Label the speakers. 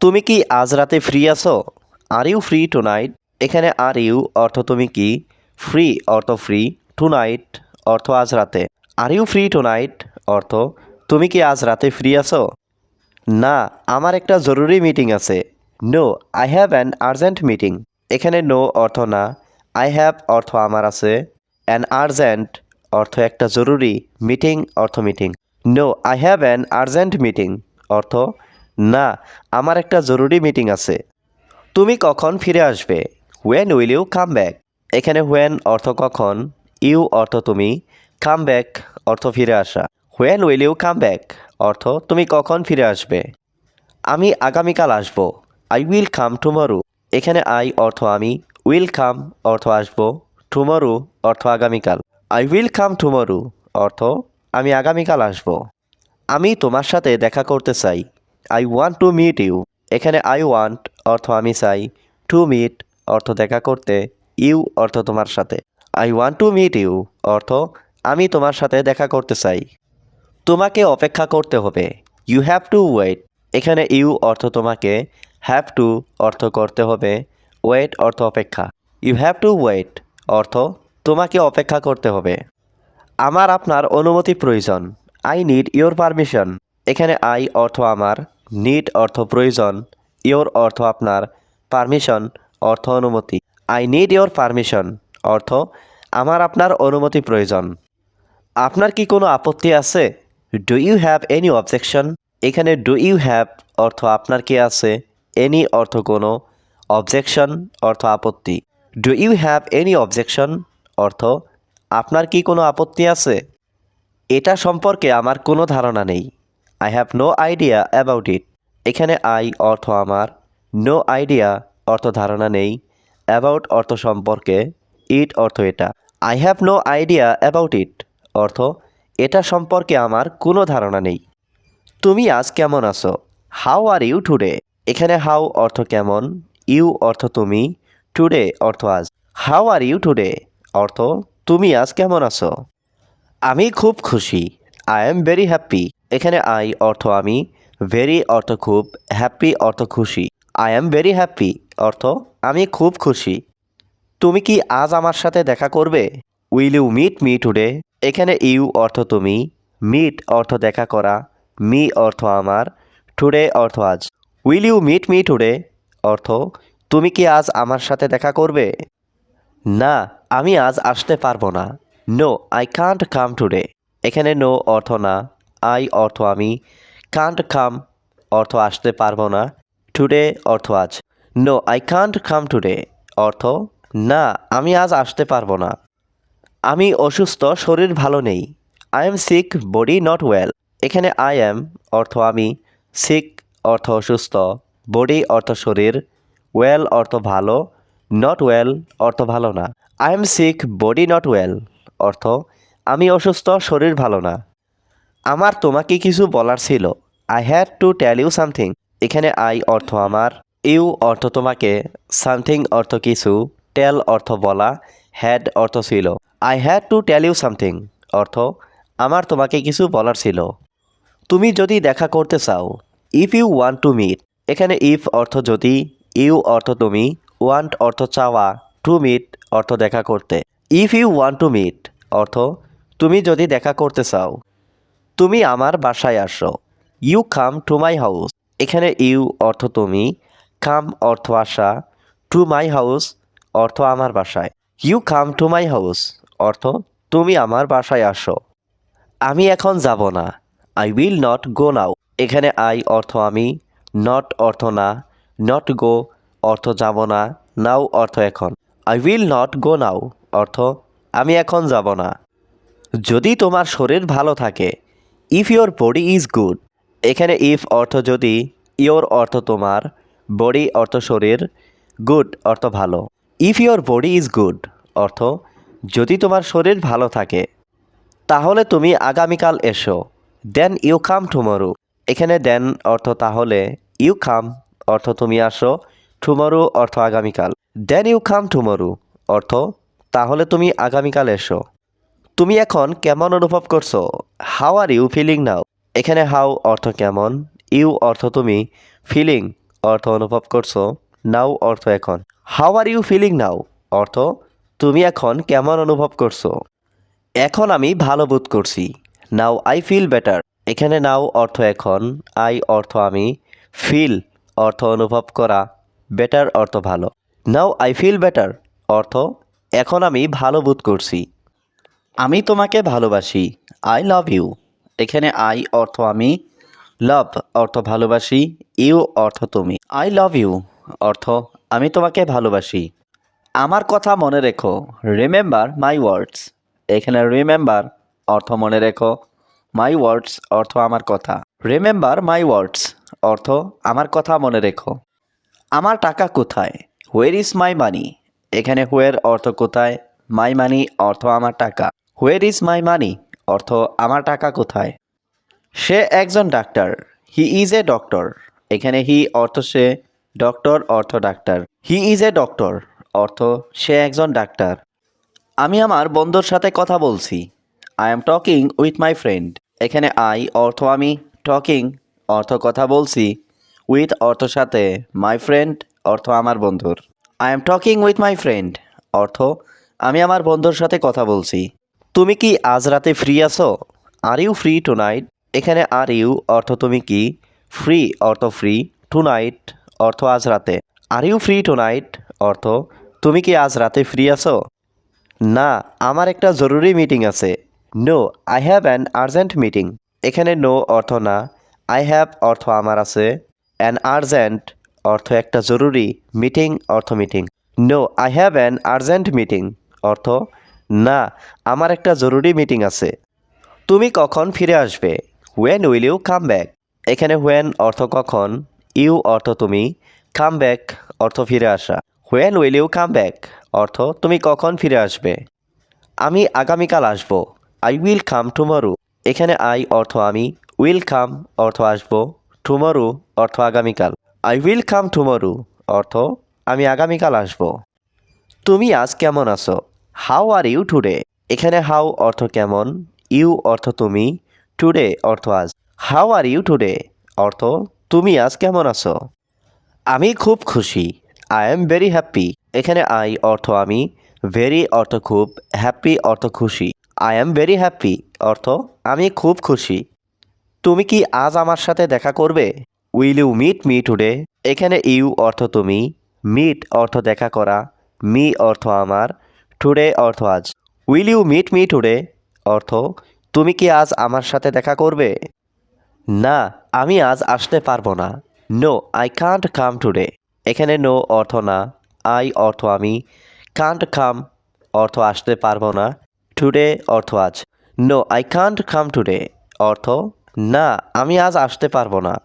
Speaker 1: তুমি কি আজ রাতে ফ্রি আছো? Are you free tonight এখানে আর ইউ অর্থ তুমি কি? ফ্রি অর্থ ফ্রি টু নাইট অর্থ আজ রাতে। Are you free tonight অর্থ, তুমি কি আজ রাতে ফ্রি আছো? না, আমার একটা জরুরি মিটিং আছে। No I have an urgent meeting এখানে নো অর্থ না। আই হ্যাভ অর্থ আমার আছে। অ্যান আর্জেন্ট অর্থ একটা জরুরি মিটিং অর্থ meeting no I have an urgent meeting অর্থ না, আমার একটা জরুরি মিটিং আছে। তুমি কখন ফিরে আসবে? When will you come back এখানে হোয়েন অর্থ কখন ইউ অর্থ তুমি কাম ব্যাক অর্থ ফিরে আসা। When will you come back অর্থ তুমি কখন ফিরে আসবে? আমি আগামীকাল আসব। আই উইল কাম টুমরু এখানে আই অর্থ আমি উইল কাম অর্থ আসব টুমরু অর্থ আগামীকাল। আই উইল কাম টুমরু অর্থ, আমি আগামীকাল আসব। আমি তোমার সাথে দেখা করতে চাই। I want to meet you এখানে আই ওয়ান্ট অর্থ আমি চাই। টু মিট অর্থ দেখা করতে। ইউ অর্থ তোমার সাথে। I want to meet you অর্থ আমি তোমার সাথে দেখা করতে চাই। তোমাকে অপেক্ষা করতে হবে। ইউ হ্যাভ টু ওয়েট এখানে ইউ অর্থ তোমাকে। হ্যাভ টু অর্থ করতে হবে। ওয়েট অর্থ অপেক্ষা। ইউ হ্যাভ টু ওয়েট অর্থ তোমাকে অপেক্ষা করতে হবে। আমার আপনার অনুমতি প্রয়োজন। আই নিড ইওর পারমিশন এখানে আই অর্থ আমার। নিড অর্থ প্রয়োজন ইওর অর্থ আপনার পারমিশন অর্থ অনুমতি। আই নিড ইওর পারমিশন অর্থ আমার আপনার অনুমতি প্রয়োজন। আপনার কি কোনো আপত্তি আছে? Do you have any objection এখানে ডু ইউ হ্যাভ অর্থ আপনার কি আছে? এনি অর্থ কোনো অবজেকশন অর্থ আপত্তি। Do you have any objection অর্থ আপনার কি কোনো আপত্তি আছে? এটা সম্পর্কে আমার কোনো ধারণা নেই। I have no idea about it এখানে আই অর্থ আমার। নো আইডিয়া অর্থ ধারণা নেই। অ্যাবাউট অর্থ সম্পর্কে। ইট অর্থ এটা। I have no idea about it অর্থ, এটা সম্পর্কে আমার কোনো ধারণা নেই। তুমি আজ কেমন আছো? হাউ আর ইউ টুডে এখানে হাউ অর্থ কেমন? ইউ অর্থ তুমি। টুডে অর্থ আজ। হাউ আর ইউ টুডে অর্থ, তুমি আজ কেমন আছো? আমি খুব খুশি। আই এম ভেরি হ্যাপি এখানে আই অর্থ আমি ভেরি অর্থ খুব হ্যাপি অর্থ খুশি। আই এম ভেরি হ্যাপি অর্থ আমি খুব খুশি। তুমি কি আজ আমার সাথে দেখা করবে? Will you meet me today এখানে ইউ অর্থ তুমি মিট অর্থ দেখা করা মি অর্থ আমার টুডে অর্থ আজ। Will you meet me today অর্থ, তুমি কি আজ আমার সাথে দেখা করবে? না, আমি আজ আসতে পারব না। No I can't come today এখানে নো অর্থ না। আই অর্থ আমি। কান্ট কাম অর্থ আসতে পারব না। টুডে অর্থ আজ। No I can't come today অর্থ না, আমি আজ আসতে পারব না। আমি অসুস্থ, শরীর ভালো নেই। I am sick body not well এখানে আই এম অর্থ আমি। সিক অর্থ অসুস্থ। বডি অর্থ শরীর। ওয়েল অর্থ ভালো। নট ওয়েল অর্থ ভালো না। I am sick body not well অর্থ আমি অসুস্থ, শরীর ভালো না। আমার তোমাকে কিছু বলার ছিল। I had to tell you something এখানে আই অর্থ আমার, ইউ অর্থ তোমাকে সামথিং অর্থ কিছু টেল অর্থ বলা হ্যাড অর্থ ছিল। I had to tell you something অর্থ, আমার তোমাকে কিছু বলার ছিল। তুমি যদি দেখা করতে চাও if you want to meet এখানে ইফ অর্থ যদি, ইউ অর্থ তুমি ওয়ান্ট অর্থ চাওয়া টু মিট অর্থ দেখা করতে। If you want to meet অর্থ, তুমি যদি দেখা করতে চাও তুমি আমার বাসায় আসো। You come to my house এখানে ইউ অর্থ তুমি কাম অর্থ আসা টু মাই হাউস অর্থ আমার বাসায়। You come to my house অর্থ তুমি আমার বাসায় আসো। আমি এখন যাব না। I will not go now এখানে আই অর্থ আমি নট অর্থ না নট গো অর্থ যাব না নাও অর্থ এখন। I will not go now অর্থ আমি এখন যাব না। যদি তোমার শরীর ভালো থাকে if your body is good এখানে ইফ অর্থ যদি ইয়োর অর্থ তোমার বডি অর্থ শরীর গুড অর্থ ভালো। If your body is good অর্থ যদি তোমার শরীর ভালো থাকে, তাহলে তুমি আগামীকাল এসো দেন ইউ কাম টুমরো এখানে দেন অর্থ তাহলে ইউ কাম অর্থ তুমি আসো টুমরো অর্থ আগামীকাল। দেন ইউ কাম টুমরো অর্থ তাহলে তুমি আগামীকাল এসো। তুমি এখন কেমন অনুভব করছ? How are you feeling now এখানে হাউ অর্থ কেমন? ইউ অর্থ তুমি ফিলিং অর্থ অনুভব করছ? নাও অর্থ এখন। How are you feeling now অর্থ তুমি এখন কেমন অনুভব করছ? এখন আমি ভালো বোধ করছি। নাও আই ফিল বেটার এখানে নাও অর্থ এখন। আই অর্থ আমি ফিল অর্থ অনুভব করা। বেটার অর্থ ভালো। নাও আই ফিল বেটার অর্থ এখন আমি ভালো বোধ করছি। আমি তোমাকে ভালোবাসি। আই লাভ ইউ এখানে আই অর্থ আমি। লাভ অর্থ ভালোবাসি। ইউ অর্থ তুমি। আই লাভ ইউ অর্থ আমি তোমাকে ভালোবাসি। আমার কথা মনে রেখো। রিমেম্বার মাই ওয়ার্ডস এখানে রিমেম্বার অর্থ মনে রেখো। মাই ওয়ার্ডস অর্থ আমার কথা। রিমেম্বার মাই ওয়ার্ডস অর্থ আমার কথা মনে রেখো। আমার টাকা কোথায়? হোয়ার ইজ মাই মানি এখানে হোয়ার অর্থ কোথায়? মাই মানি অর্থ আমার টাকা। হোয়ার ইজ মাই মানি অর্থ, আমার টাকা কোথায়? সে একজন ডাক্তার। হি ইজ এ ডক্টর এখানে হি অর্থ সে ডক্টর অর্থ ডাক্তার। হি ইজ এ ডক্টর অর্থ, সে একজন ডাক্তার। আমি আমার বন্ধুর সাথে কথা বলছি। I am talking with my friend এখানে আই অর্থ আমি টকিং অর্থ কথা বলছি। উইথ অর্থ সাথে। মাই ফ্রেন্ড অর্থ আমার বন্ধুর। I am talking with my friend অর্থ, আমি আমার বন্ধুর সাথে কথা বলছি। তুমি কি আজ রাতে ফ্রি আছো? Are you free tonight এখানে আর ইউ অর্থ তুমি কি? ফ্রি অর্থ ফ্রি টু নাইট অর্থ আজ রাতে। Are you free tonight অর্থ, তুমি কি আজ রাতে ফ্রি আছো? না, আমার একটা জরুরি মিটিং আছে। No I have an urgent meeting এখানে নো অর্থ না। আই হ্যাভ অর্থ আমার আছে। অ্যান আর্জেন্ট অর্থ একটা জরুরি মিটিং অর্থ meeting no I have an urgent meeting অর্থ না, আমার একটা জরুরি মিটিং আছে। তুমি কখন ফিরে আসবে? When will you come back এখানে হোয়েন অর্থ কখন ইউ অর্থ তুমি কাম ব্যাক অর্থ ফিরে আসা। When will you come back অর্থ তুমি কখন ফিরে আসবে। আমি আগামীকাল আসব। আই উইল কাম টুমরু এখানে আই অর্থ আমি উইল কাম অর্থ আসব টুমরু অর্থ আগামীকাল। আই উইল কাম টুমরু অর্থ, আমি আগামীকাল আসব। তুমি আজ কেমন আছো? হাউ আর ইউ টুডে এখানে হাউ অর্থ কেমন? ইউ অর্থ তুমি? টুডে অর্থ আজ। হাউ আর ইউ টুডে অর্থ, তুমি আজ কেমন আছো? আমি খুব খুশি। আই এম ভেরি হ্যাপি এখানে আই অর্থ আমি। ভেরি অর্থ খুব। হ্যাপি অর্থ খুশি। আই এম ভেরি হ্যাপি অর্থ, আমি খুব খুশি। তুমি কি আজ আমার সাথে দেখা করবে? Will you meet me today এখানে ইউ অর্থ তুমি। মিট অর্থ দেখা করা। মি অর্থ আমার। টুডে অর্থ আজ। Will you meet me today? অর্থ, তুমি কি আজ আমার সাথে দেখা করবে? না, আমি আজ আসতে পারব না। No, I can't come today. এখানে নো অর্থ না, আই অর্থ আমি। কান্ট কাম, অর্থ আসতে পারব না। টুডে অর্থ আজ। No, I can't come today. অর্থ, না, আমি আজ আসতে পারব না।